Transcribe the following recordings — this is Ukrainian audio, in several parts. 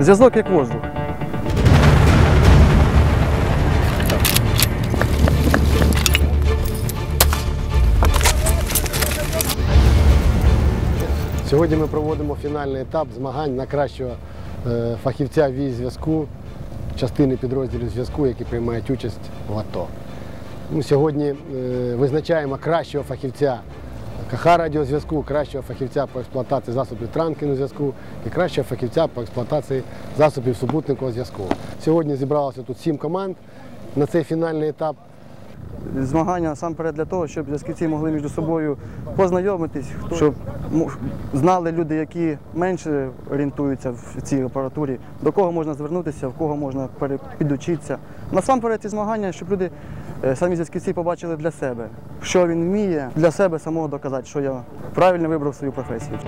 Зв'язок як воздух. Сьогодні ми проводимо фінальний етап змагань на кращого е, фахівця вій зв'язку, частини підрозділів зв'язку, які приймають участь в АТО. Ми сьогодні е, визначаємо кращого фахівця КХ радіозв'язку, кращого фахівця по експлуатації засобів транкіну зв'язку і кращого фахівця по експлуатації засобів супутникового зв'язку. Сьогодні зібралося тут сім команд на цей фінальний етап. Змагання насамперед для того, щоб зв'язківці могли між собою познайомитись, щоб знали люди, які менше орієнтуються в цій апаратурі, до кого можна звернутися, в кого можна підучитися. Насамперед ці змагання, щоб люди, самі зв'язківці побачили для себе, що він вміє, для себе самого доказати, що я правильно вибрав свою професію.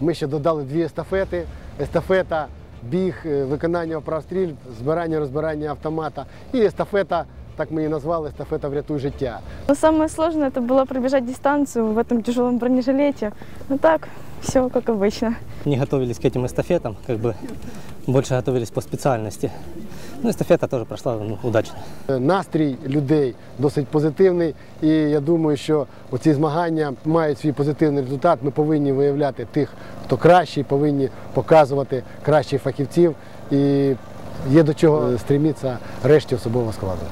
Ми ще додали дві естафети. Естафета, біг, е, виконання вправ-стрільб, збирання, розбирання автомата. І естафета, так ми її назвали, естафета врятуй життя. Но самое сложное это было пробежать дистанцию в этом тяжелом бронежилете. Ну так, все как обычно. не готовились к этим эстафетам, как бы больше готовились по специальности. Ну, эстафета тоже прошла ну, удачно. Е, Настрій людей досить позитивний, і я думаю, що ці змагання мають свій позитивний результат. Ми повинні виявляти тих, хто кращий, повинні показувати кращих фахівців, і є до чого е, стремитися решті особового складу.